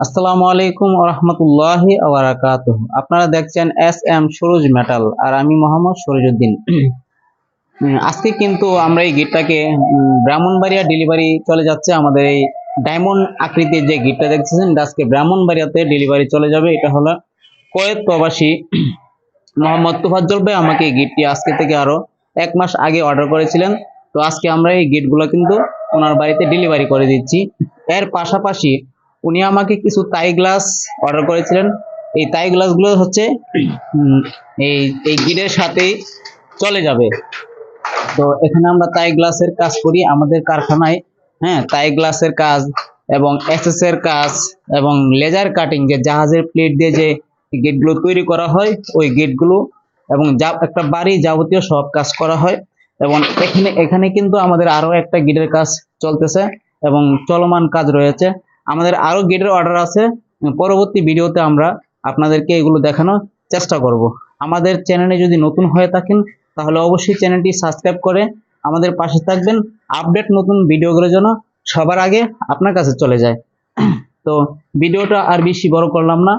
আসসালামু আলাইকুম রহমতুল্লাহি আবরাকাত আপনারা দেখছেন এস এম সুরজ মেটাল আর আমি মোহাম্মদ সরোজউদ্দিন। আজকে কিন্তু আমরা এই গিটটাকে ব্রাহ্মণবাড়িয়া ডেলিভারি চলে যাচ্ছে আমাদের এই ডায়মন্ড আকৃতির যে গিটটা দেখতেছেন আজকে ব্রাহ্মণবাড়িয়াতে ডেলিভারি চলে যাবে। এটা হলো কোয়েত প্রবাসী মোহাম্মদ তুফাজ্জল ভাই আমাকে এই গিটটি আজকে থেকে আরও এক মাস আগে অর্ডার করেছিলেন। তো আজকে আমরা এই গিটগুলো কিন্তু ওনার বাড়িতে ডেলিভারি করে দিচ্ছি। এর পাশাপাশি উনি আমাকে কিছু তাই গ্লাস অর্ডার করেছিলেন। এই তাই গ্লাসগুলো হচ্ছে এই এই গিটের সাথেই চলে যাবে। তো এখানে আমরা তাই গ্লাসের কাজ করি আমাদের কারখানায়। হ্যাঁ তাই গ্লাসের কাজ এবং এর কাজ এবং লেজার কাটিং যে জাহাজের প্লেট দিয়ে যে গেটগুলো তৈরি করা হয়, ওই গেটগুলো এবং যা, একটা বাড়ি যাবতীয় সব কাজ করা হয়। এবং এখানে এখানে কিন্তু আমাদের আরও একটা গেটের কাজ চলতেছে এবং চলমান কাজ রয়েছে। আমাদের আরও গেটের অর্ডার আছে। পরবর্তী ভিডিওতে আমরা আপনাদেরকে এগুলো দেখানোর চেষ্টা করব। আমাদের চ্যানেলে যদি নতুন হয়ে থাকেন, তাহলে অবশ্যই চ্যানেলটি সাবস্ক্রাইব করে আমাদের পাশে থাকবেন। আপডেট নতুন ভিডিওগুলোর জন্য সবার আগে আপনার কাছে চলে যায়। তো ভিডিওটা আর বেশি বড় করলাম না।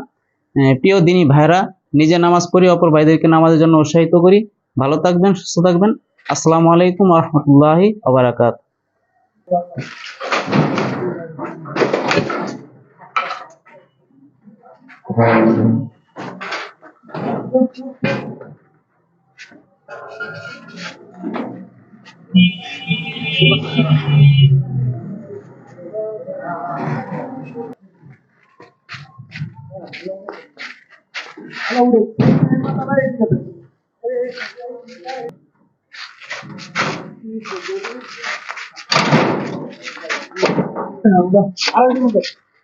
প্রিয় দিনী ভাইরা নিজে নামাজ পড়ি, অপর ভাইদেরকে নামাজের জন্য উৎসাহিত করি। ভালো থাকবেন, সুস্থ থাকবেন। আসসালামু আলাইকুম রহমতুল্লাহি আবরাকাত Alhamdulillah.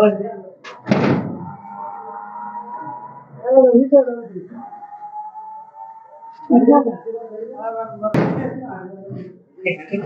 এই ধর এই নিচে দাও একটু